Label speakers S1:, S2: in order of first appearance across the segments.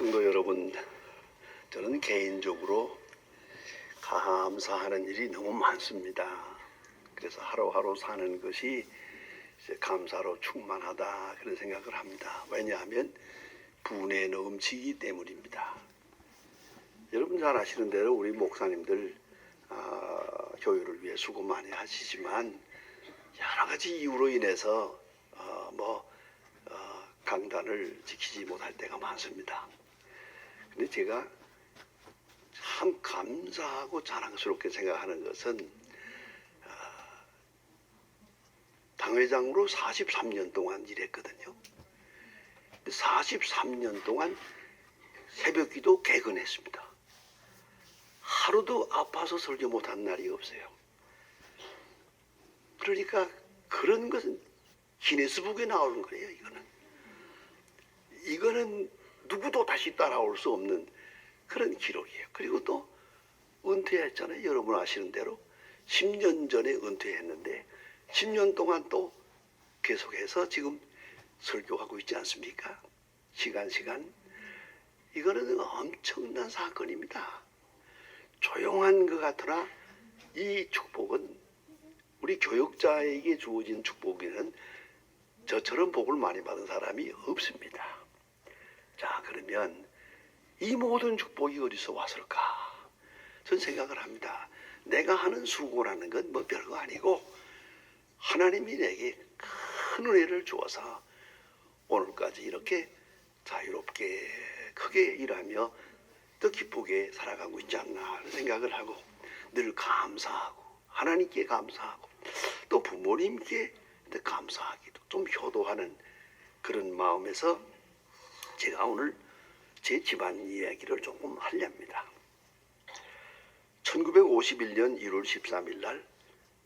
S1: 성도 여러분, 저는 개인적으로 감사하는 일이 너무 많습니다. 그래서 하루하루 사는 것이 감사로 충만하다 그런 생각을 합니다. 왜냐하면 분에 넘치기 때문입니다. 여러분 잘 아시는 대로 우리 목사님들 아, 교회를 위해 수고 많이 하시지만 여러 가지 이유로 인해서 어, 뭐 어, 강단을 지키지 못할 때가 많습니다. 근데 제가 참 감사하고 자랑스럽게 생각하는 것은 아, 당회장으로 43년 동안 일했거든요. 43년 동안 새벽 기도 개근했습니다. 하루도 아파서 설교 못한 날이 없어요. 그러니까 그런 것은 기네스북에 나오는 거예요. 이거는 이거는 누구도 다시 따라올 수 없는 그런 기록이에요. 그리고 또 은퇴했잖아요. 여러분 아시는 대로 10년 전에 은퇴했는데 10년 동안 또 계속해서 지금 설교하고 있지 않습니까? 시간 시간 이거는 엄청난 사건입니다. 조용한 것 같으나 이 축복은 우리 교육자에게 주어진 축복에는 저처럼 복을 많이 받은 사람이 없습니다. 자, 그러면 이 모든 축복이 어디서 왔을까? 전 생각을 합니다. 내가 하는 수고라는 건 뭐 별거 아니고 하나님이 내게 큰 은혜를 주어서 오늘까지 이렇게 자유롭게 크게 일하며 더 기쁘게 살아가고 있지 않나 하는 생각을 하고 늘 감사하고 하나님께 감사하고 또 부모님께 더 감사하기도 좀 효도하는 그런 마음에서 제가 오늘 제 집안 이야기를 조금 하렵니다. 1951년 1월 13일 날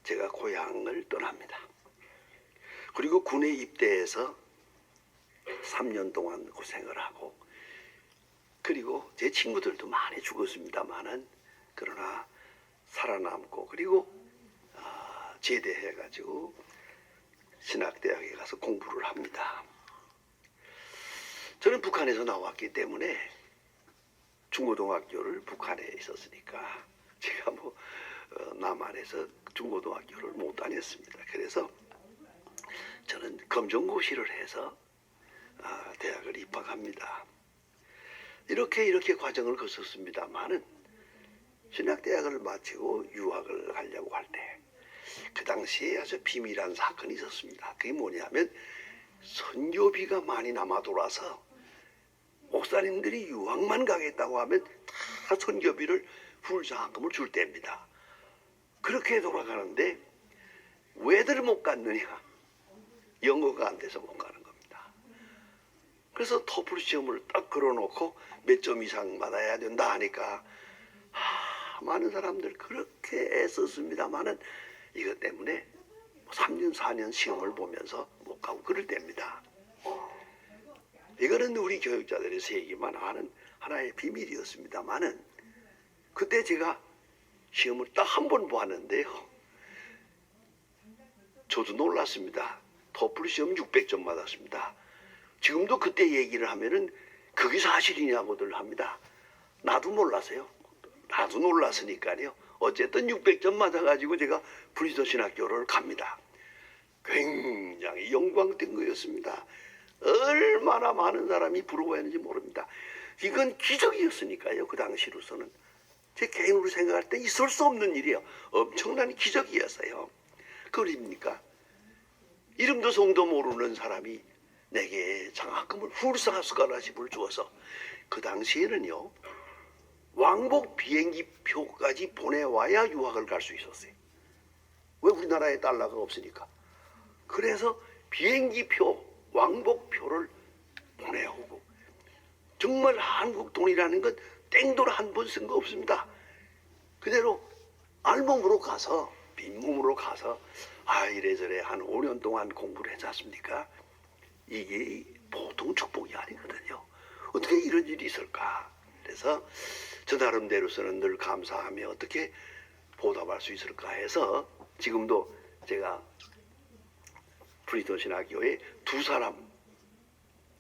S1: 제가 고향을 떠납니다. 그리고 군에 입대해서 3년 동안 고생을 하고 그리고 제 친구들도 많이 죽었습니다만은 그러나 살아남고 그리고 아, 제대해가지고 신학대학에 가서 공부를 합니다. 저는 북한에서 나왔기 때문에 중고등학교를 북한에 있었으니까 제가 뭐 어, 남한에서 중고등학교를 못 다녔습니다. 그래서 저는 검정고시를 해서 아, 대학을 입학합니다. 이렇게 이렇게 과정을 거쳤습니다만은 신학대학을 마치고 유학을 가려고 할 때 그 당시에 아주 비밀한 사건이 있었습니다. 그게 뭐냐면 선교비가 많이 남아 돌아서 목사님들이 유학만 가겠다고 하면 다 선교비를 불상금을 줄 때입니다. 그렇게 돌아가는데 왜들 못 갔느냐? 영어가 안 돼서 못 가는 겁니다. 그래서 토플 시험을 딱 걸어놓고 몇 점 이상 받아야 된다 하니까 하, 많은 사람들 그렇게 애썼습니다만은 이것 때문에 3년 4년 시험을 보면서 못 가고 그럴 때입니다. 이거는 우리 교육자들의 세계만 아는 하나의 비밀이었습니다만은 그때 제가 시험을 딱 한 번 보았는데요. 저도 놀랐습니다. 토플 시험 600점 받았습니다. 지금도 그때 얘기를 하면은 그게 사실이냐고들 합니다. 나도 몰랐어요. 나도 놀랐으니까요. 어쨌든 600점 맞아가지고 제가 브리스도 신학교를 갑니다. 굉장히 영광된 거였습니다. 얼마나 많은 사람이 부러워했는지 모릅니다. 이건 기적이었으니까요. 그 당시로서는. 제 개인으로 생각할 때 있을 수 없는 일이에요. 엄청난 기적이었어요. 그입니까? 이름도 성도 모르는 사람이 내게 장학금을 훌사 스카라십을 주어서 그 당시에는요 왕복 비행기 표까지 보내와야 유학을 갈 수 있었어요. 왜 우리나라에 달러가 없으니까. 그래서 비행기 표, 왕복 표를 보내오고 정말 한국 돈이라는 건 땡돈 한 번 쓴 거 없습니다. 그대로 알몸으로 가서 빈몸으로 가서 아 이래저래 한 5년 동안 공부를 했지 않습니까? 이게 보통 축복이 아니거든요. 어떻게 이런 일이 있을까? 그래서 저 나름대로서는 늘 감사하며 어떻게 보답할 수 있을까 해서 지금도 제가 프리톤 신학교에 두 사람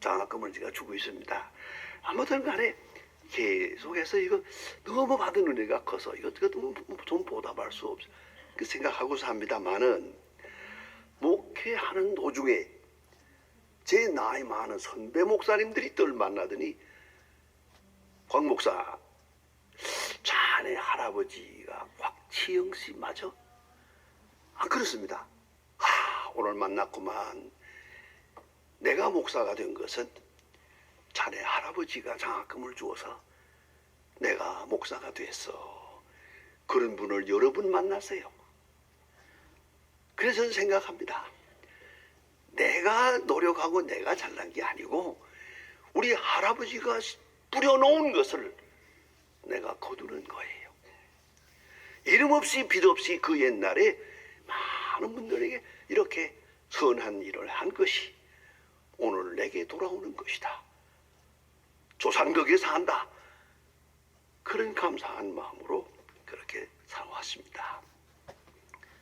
S1: 장학금을 제가 주고 있습니다. 아무튼 간에 계속해서 이거 너무 받은 은혜가 커서 이거 좀, 좀 보답할 수 없어. 그 생각하고서 합니다만은 목회하는 도중에 제 나이 많은 선배 목사님들이 늘 만나더니 광 목사 자네 할아버지가 곽치영 씨 맞아? 아 그렇습니다. 아 오늘 만났구만. 내가 목사가 된 것은 자네 할아버지가 장학금을 주어서 내가 목사가 됐어. 그런 분을 여러 분 만났어요. 그래서 생각합니다. 내가 노력하고 내가 잘난 게 아니고 우리 할아버지가 뿌려놓은 것을 내가 거두는 거예요. 이름 없이 빛 없이 그 옛날에 많은 분들에게 이렇게 선한 일을 한 것이 오늘 내게 돌아오는 것이다. 조상덕에 산다. 그런 감사한 마음으로 그렇게 살아왔습니다.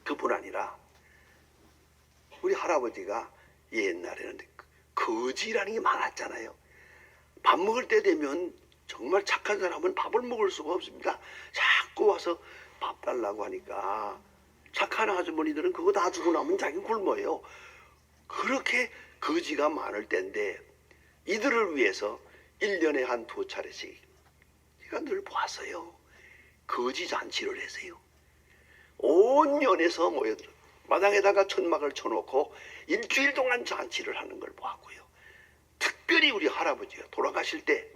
S1: 그뿐 아니라 우리 할아버지가 옛날에는 거지라는 게 많았잖아요. 밥 먹을 때 되면 정말 착한 사람은 밥을 먹을 수가 없습니다. 자꾸 와서 밥 달라고 하니까 착한 아주머니들은 그거 다 주고 나면 자기 굶어요. 그렇게 거지가 많을 때인데 이들을 위해서 1년에 한 두 차례씩 제가 늘 보았어요. 거지 잔치를 했어요. 온 연에서 모여들어 마당에다가 천막을 쳐놓고 일주일 동안 잔치를 하는 걸 보았고요. 특별히 우리 할아버지가 돌아가실 때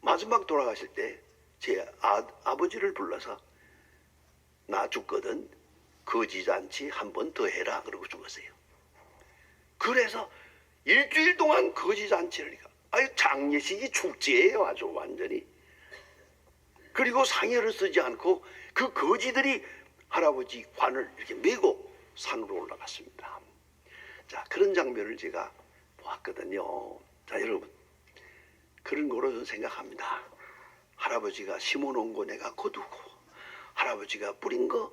S1: 마지막 돌아가실 때 제 아, 아버지를 불러서 나 죽거든 거지 잔치 한 번 더 해라 그러고 죽었어요. 그래서 일주일 동안 거지 잔치를 하니까 아유 장례식이 축제예요 아주 완전히. 그리고 상여를 쓰지 않고 그 거지들이 할아버지 관을 이렇게 메고 산으로 올라갔습니다. 자 그런 장면을 제가 보았거든요. 자 여러분 그런 거로 저는 생각합니다. 할아버지가 심어놓은 거 내가 거두고 할아버지가 뿌린 거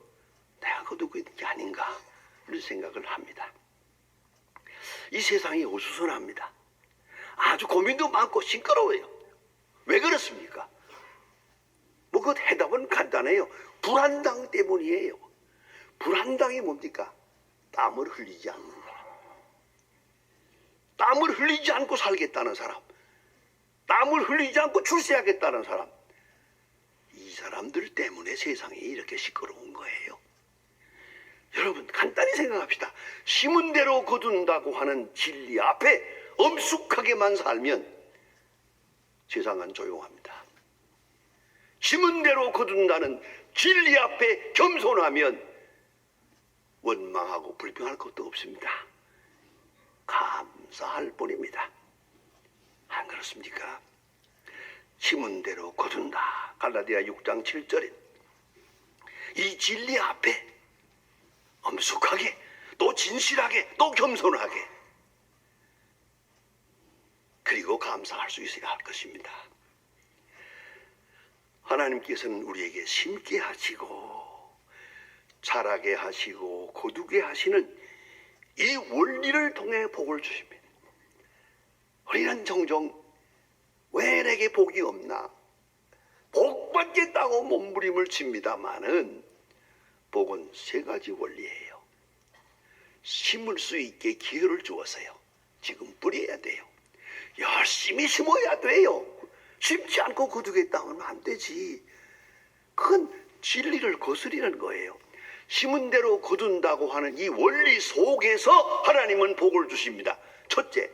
S1: 내가 거두고 있는 게 아닌가 이런 생각을 합니다. 이 세상이 어수선합니다. 아주 고민도 많고 시끄러워요. 왜 그렇습니까? 뭐 그 해답은 간단해요. 불안당 때문이에요. 불안당이 뭡니까? 땀을 흘리지 않는 사람. 땀을 흘리지 않고 살겠다는 사람. 땀을 흘리지 않고 출세하겠다는 사람. 이 사람들 때문에 세상이 이렇게 시끄러운 거예요. 여러분 간단히 생각합시다. 심은 대로 거둔다고 하는 진리 앞에 엄숙하게만 살면 세상은 조용합니다. 심은 대로 거둔다는 진리 앞에 겸손하면 원망하고 불평할 것도 없습니다. 감사할 뿐입니다. 안 그렇습니까? 심은 대로 거둔다. 갈라디아 6장 7절에 이 진리 앞에 엄숙하게 또 진실하게 또 겸손하게 그리고 감사할 수 있어야 할 것입니다. 하나님께서는 우리에게 심게 하시고 자라게 하시고 거두게 하시는 이 원리를 통해 복을 주십니다. 우리는 종종 왜 내게 복이 없나? 복 받겠다고 몸부림을 칩니다마는 복은 세 가지 원리예요. 심을 수 있게 기회를 주어서요. 지금 뿌려야 돼요. 열심히 심어야 돼요. 심지 않고 거두겠다 하면 안 되지. 그건 진리를 거스리는 거예요. 심은 대로 거둔다고 하는 이 원리 속에서 하나님은 복을 주십니다. 첫째,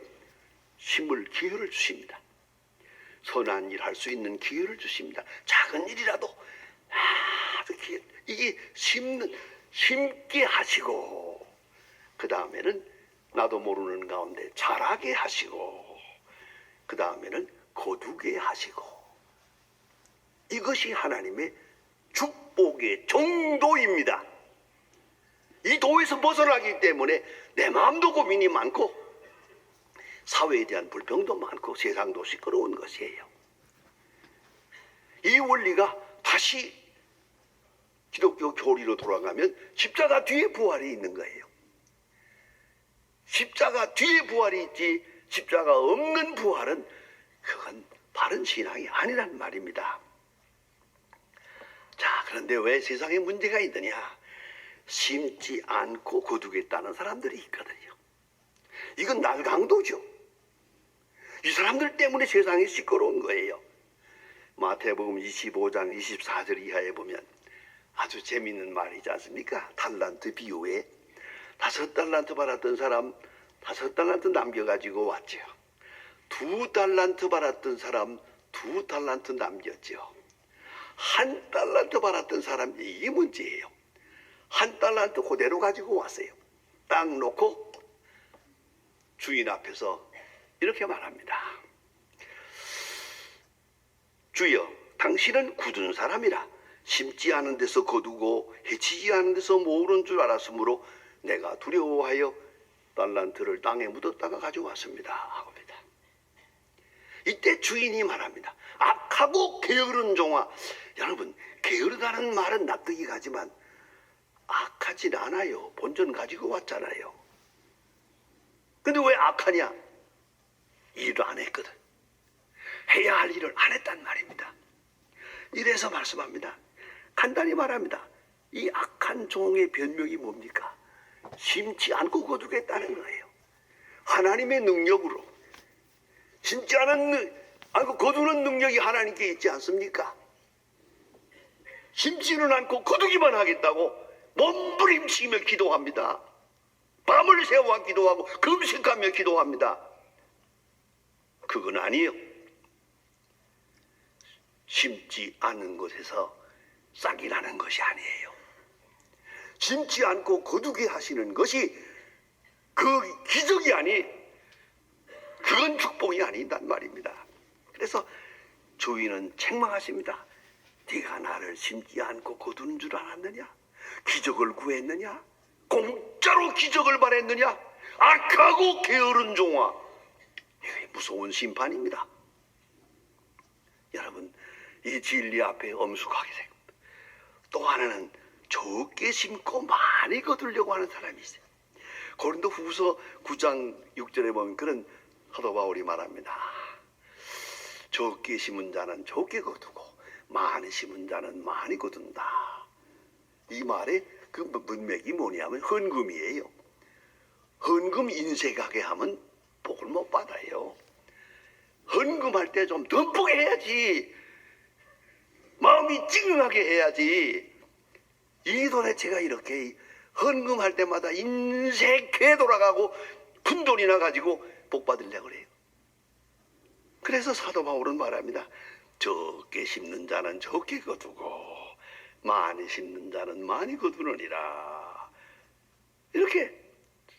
S1: 심을 기회를 주십니다. 선한 일 할 수 있는 기회를 주십니다. 작은 일이라도 아주 기회, 이게 심는 심게 하시고 그 다음에는 나도 모르는 가운데 자라게 하시고 그 다음에는 거두게 하시고 이것이 하나님의 축복의 정도입니다. 이 도에서 벗어나기 때문에 내 마음도 고민이 많고 사회에 대한 불평도 많고 세상도 시끄러운 것이에요. 이 원리가 다시 기독교 교리로 돌아가면 십자가 뒤에 부활이 있는 거예요. 십자가 뒤에 부활이 있지 십자가 없는 부활은 그건 바른 신앙이 아니란 말입니다. 자, 그런데 왜 세상에 문제가 있느냐? 심지 않고 거두겠다는 사람들이 있거든요. 이건 날강도죠. 이 사람들 때문에 세상이 시끄러운 거예요. 마태복음 25장 24절 이하에 보면 아주 재미있는 말이지 않습니까? 달란트 비유에 다섯 달란트 받았던 사람 다섯 달란트 남겨가지고 왔죠. 두 달란트 받았던 사람 두 달란트 남겼죠. 한 달란트 받았던 사람 이게 문제예요. 한 달란트 그대로 가지고 왔어요. 딱 놓고 주인 앞에서 이렇게 말합니다. 주여, 당신은 굳은 사람이라 심지 않은 데서 거두고 해치지 않은 데서 모으는 줄 알았으므로 내가 두려워하여 달란트를 땅에 묻었다가 가져왔습니다. 하고입니다. 이때 주인이 말합니다. 악하고 게으른 종아. 여러분, 게으르다는 말은 납득이 가지만 악하진 않아요. 본전 가지고 왔잖아요. 근데 왜 악하냐? 일을 안 했거든. 해야 할 일을 안 했단 말입니다. 이래서 말씀합니다. 간단히 말합니다. 이 악한 종의 변명이 뭡니까? 심지 않고 거두겠다는 거예요. 하나님의 능력으로 심지 않은 능- 않고 거두는 능력이 하나님께 있지 않습니까? 심지는 않고 거두기만 하겠다고 몸부림치며 기도합니다. 밤을 새워 기도하고 금식하며 기도합니다. 그건 아니에요. 심지 않은 곳에서 싹이 나는 것이 아니에요. 심지 않고 거두게 하시는 것이 그 기적이 아니, 그건 축복이 아닌단 말입니다. 그래서 주인은 책망하십니다. 네가 나를 심지 않고 거두는 줄 알았느냐? 기적을 구했느냐? 공짜로 기적을 바랬느냐? 악하고 게으른 종아. 무서운 심판입니다. 여러분, 이 진리 앞에 엄숙하게 되고 또 하나는 적게 심고 많이 거두려고 하는 사람이 있어요. 고린도 후서 9장 6절에 보면 그런 사도 바울이 말합니다. 적게 심은 자는 적게 거두고 많이 심은 자는 많이 거둔다. 이 말의 그 문맥이 뭐냐면 헌금이에요. 헌금 인색하게 하면 복을 못 받아요. 헌금할 때 좀 듬뿍 해야지. 마음이 찡하게 해야지. 이 돈에 제가 이렇게 헌금할 때마다 인색해 돌아가고 큰 돈이나 가지고 복 받으려고 그래요. 그래서 사도 바울은 말합니다. 적게 심는 자는 적게 거두고 많이 심는 자는 많이 거두느니라. 이렇게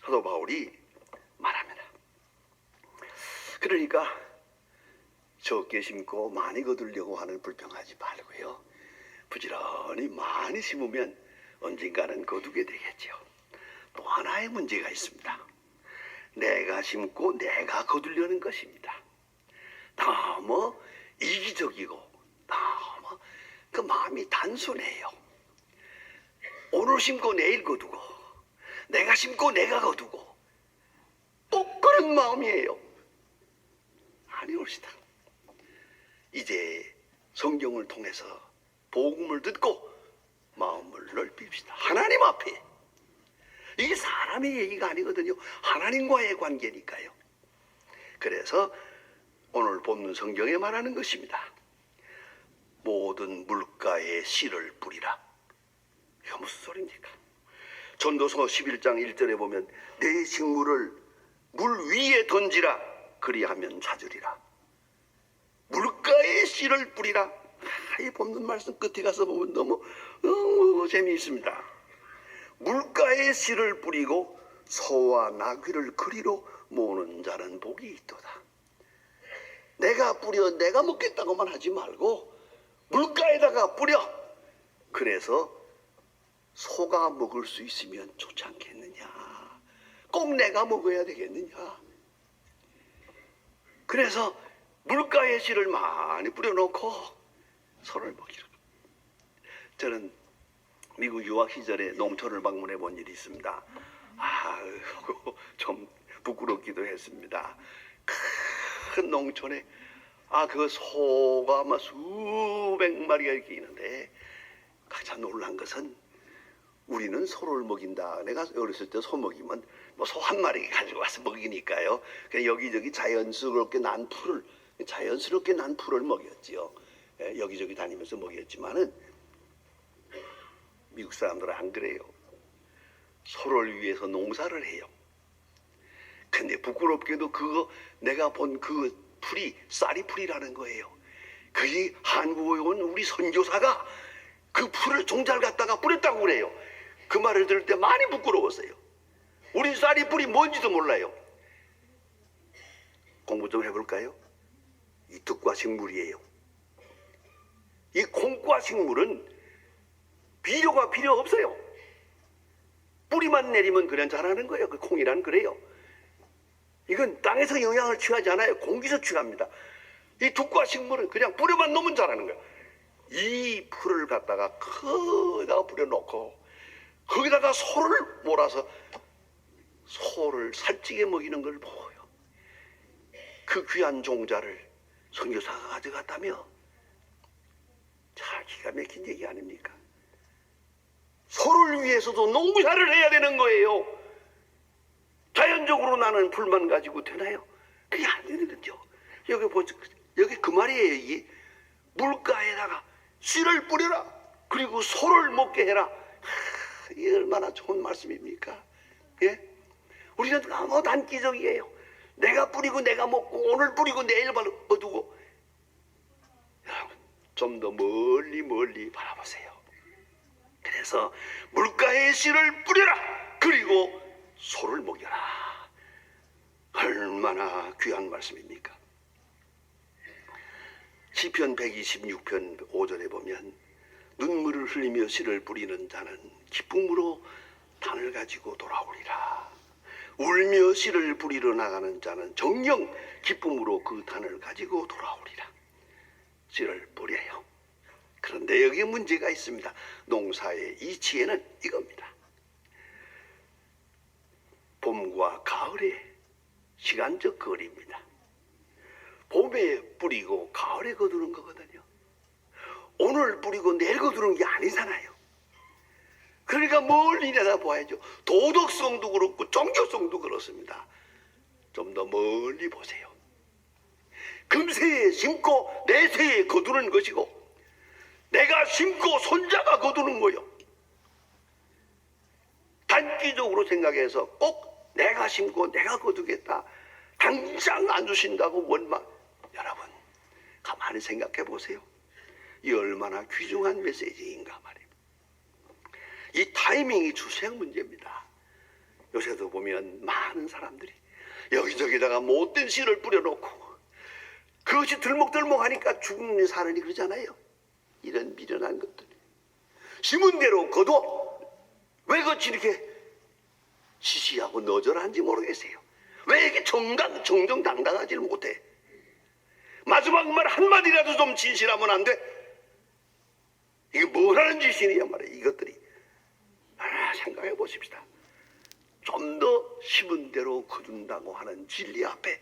S1: 사도 바울이 말합니다. 그러니까 적게 심고 많이 거두려고 하는 불평하지 말고요. 부지런히 많이 심으면 언젠가는 거두게 되겠죠. 또 하나의 문제가 있습니다. 내가 심고 내가 거두려는 것입니다. 너무 이기적이고 너무 그 마음이 단순해요. 오늘 심고 내일 거두고 내가 심고 내가 거두고 꼭 그런 마음이에요. 아니옵시다. 이제 성경을 통해서 복음을 듣고 마음을 넓힙시다. 하나님 앞에 이게 사람의 얘기가 아니거든요. 하나님과의 관계니까요. 그래서 오늘 본문 성경에 말하는 것입니다. 모든 물가에 씨를 뿌리라. 이거 무슨 소리입니까? 전도서 11장 1절에 보면 내 식물을 물 위에 던지라 그리하면 찾으리라. 물가에 씨를 뿌리라. 아, 이 본문 말씀 끝에 가서 보면 너무 너무 재미있습니다. 물가에 씨를 뿌리고 소와 나귀를 그리로 모으는 자는 복이 있도다. 내가 뿌려 내가 먹겠다고만 하지 말고 물가에다가 뿌려. 그래서 소가 먹을 수 있으면 좋지 않겠느냐. 꼭 내가 먹어야 되겠느냐. 그래서 물가에 씨를 많이 뿌려놓고 소를 먹이라. 저는 미국 유학 시절에 농촌을 방문해 본 일이 있습니다. 아, 좀 부끄럽기도 했습니다. 큰 농촌에 아 그 소가 아마 수백 마리가 이렇게 있는데 가장 놀란 것은 우리는 소를 먹인다. 내가 어렸을 때 소 먹이면 뭐 소 한 마리 가지고 와서 먹이니까요. 그냥 여기저기 자연스럽게 난 풀을 자연스럽게 난 풀을 먹였지요. 예, 여기저기 다니면서 먹였지만은 미국 사람들은 안 그래요. 소를 위해서 농사를 해요. 근데 부끄럽게도 그거 내가 본 그 풀이 쌀이 풀이라는 거예요. 그게 한국에 온 우리 선교사가 그 풀을 종잘 갖다가 뿌렸다고 그래요. 그 말을 들을 때 많이 부끄러웠어요. 우리 쌀이 풀이 뭔지도 몰라요. 공부 좀 해볼까요? 이 득과 식물이에요. 이 콩과 식물은 비료가 필요 없어요. 뿌리만 내리면 그냥 자라는 거예요. 그 콩이란 그래요. 이건 땅에서 영향을 취하지 않아요. 공기에서 취합니다. 이 둑과 식물은 그냥 뿌려만 놓으면 자라는 거예요. 이 풀을 갖다가 크다가 뿌려놓고 거기다가 소를 몰아서 소를 살찌게 먹이는 걸 보고요. 그 귀한 종자를 선교사가 가져갔다며 자 기가 막힌 얘기 아닙니까? 소를 위해서도 농사를 해야 되는 거예요. 자연적으로 나는 불만 가지고 되나요? 그게 안 되는 거죠. 여기 보죠. 여기 그 말이에요. 이게 물가에다가 씨를 뿌려라. 그리고 소를 먹게 해라. 하, 이게 얼마나 좋은 말씀입니까? 예? 우리는 너무 단기적이에요. 내가 뿌리고 내가 먹고 오늘 뿌리고 내일 거두고 여러분 좀 더 멀리 멀리 바라보세요. 그래서 물가에 씨를 뿌려라. 그리고 소를 먹여라. 얼마나 귀한 말씀입니까? 시편 126편 5절에 보면 눈물을 흘리며 씨를 뿌리는 자는 기쁨으로 단을 가지고 돌아오리라. 울며 씨를 뿌리러 나가는 자는 정령 기쁨으로 그 단을 가지고 돌아오리라. 씨를 뿌려요. 그런데 여기에 문제가 있습니다. 농사의 이치에는 이겁니다. 봄과 가을의 시간적 거리입니다. 봄에 뿌리고 가을에 거두는 거거든요. 오늘 뿌리고 내일 거두는 게 아니잖아요. 그러니까 멀리 내다봐야죠. 도덕성도 그렇고 종교성도 그렇습니다. 좀 더 멀리 보세요. 금세에 심고 내세에 거두는 것이고 내가 심고 손자가 거두는 거요. 단기적으로 생각해서 꼭 내가 심고 내가 거두겠다. 당장 안 주신다고 원망. 여러분 가만히 생각해 보세요. 이 얼마나 귀중한 메시지인가 말입니다. 이 타이밍이 주생 문제입니다. 요새도 보면 많은 사람들이 여기저기다가 못된 씨를 뿌려놓고 그것이 들먹들먹하니까 죽는 사람이 그러잖아요. 이런 미련한 것들. 심은 대로 거둬. 왜 그것이 이렇게 시시하고 너절한지 모르겠어요. 왜 이렇게 정당, 정정당당하지를 못해? 마지막 말 한마디라도 좀 진실하면 안 돼? 이게 뭐라는 짓이냐 말이야, 이것들이. 하나 생각해 보십시다. 좀 더 심은 대로 거둔다고 하는 진리 앞에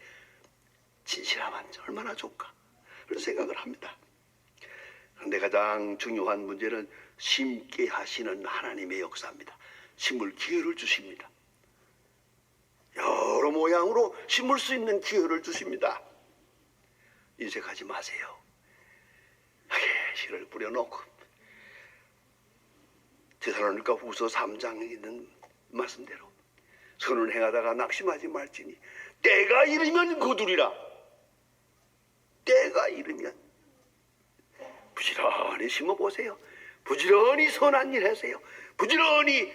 S1: 진실하면 얼마나 좋을까? 그런 생각을 합니다. 그런데 가장 중요한 문제는 심게 하시는 하나님의 역사입니다. 심을 기회를 주십니다. 여러 모양으로 심을 수 있는 기회를 주십니다. 인색하지 마세요. 씨를 뿌려놓고 대사로니까 후서 3장에 있는 말씀대로 선을 행하다가 낙심하지 말지니 때가 이르면 거두리라. 때가 이르면 부지런히 심어 보세요. 부지런히 선한 일 하세요. 부지런히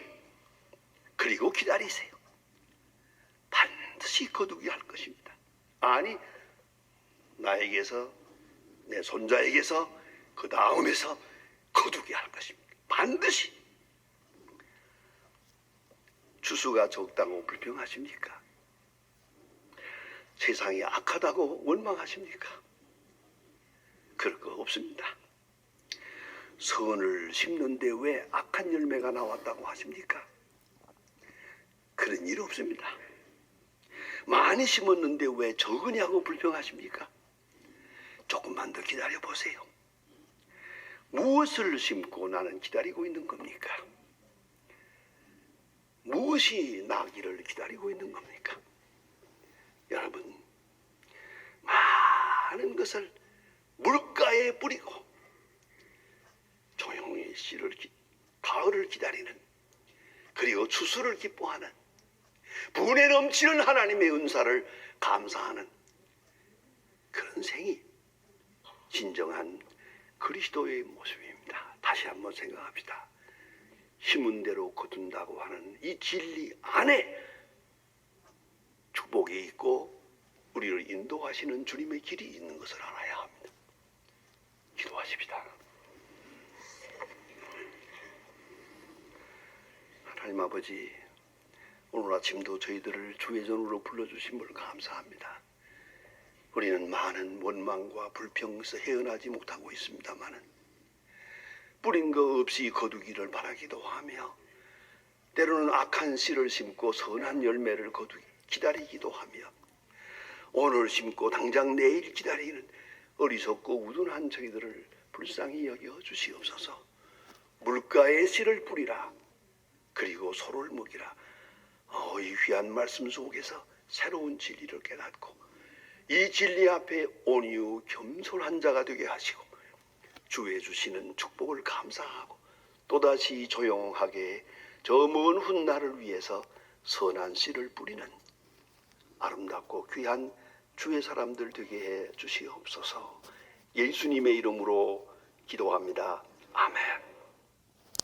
S1: 그리고 기다리세요. 반드시 거두게 할 것입니다. 아니 나에게서 내 손자에게서 그 다음에서 거두게 할 것입니다. 반드시 주수가 적다고 불평하십니까? 세상이 악하다고 원망하십니까? 그럴 거 없습니다. 선을 심는데 왜 악한 열매가 나왔다고 하십니까? 그런 일 없습니다. 많이 심었는데 왜 적으냐고 불평하십니까? 조금만 더 기다려 보세요. 무엇을 심고 나는 기다리고 있는 겁니까? 무엇이 나기를 기다리고 있는 겁니까? 여러분, 많은 것을 물가에 뿌리고 조용히 씨를 기- 가을을 기다리는 그리고 추수를 기뻐하는 분에 넘치는 하나님의 은사를 감사하는 그런 생이 진정한 그리스도의 모습입니다. 다시 한번 생각합시다. 힘은 대로 거둔다고 하는 이 진리 안에 축복이 있고 우리를 인도하시는 주님의 길이 있는 것을 알아야 합니다. 기도하십시다. 하나님 아버지, 오늘 아침도 저희들을 주의 전으로 불러주심을 감사합니다. 우리는 많은 원망과 불평에서 헤어나지 못하고 있습니다마는 뿌린 거 없이 거두기를 바라기도 하며 때로는 악한 씨를 심고 선한 열매를 거두기 기다리기도 하며 오늘 심고 당장 내일 기다리는 어리석고 우둔한 저희들을 불쌍히 여겨 주시옵소서. 물가에 씨를 뿌리라. 그리고 소를 먹이라. 어, 이 귀한 말씀 속에서 새로운 진리를 깨닫고 이 진리 앞에 온유 겸손한 자가 되게 하시고 주의 주시는 축복을 감사하고 또다시 조용하게 저 먼 훗날을 위해서 선한 씨를 뿌리는 아름답고 귀한 주의 사람들 되게 해 주시옵소서 예수님의 이름으로 기도합니다. 아멘.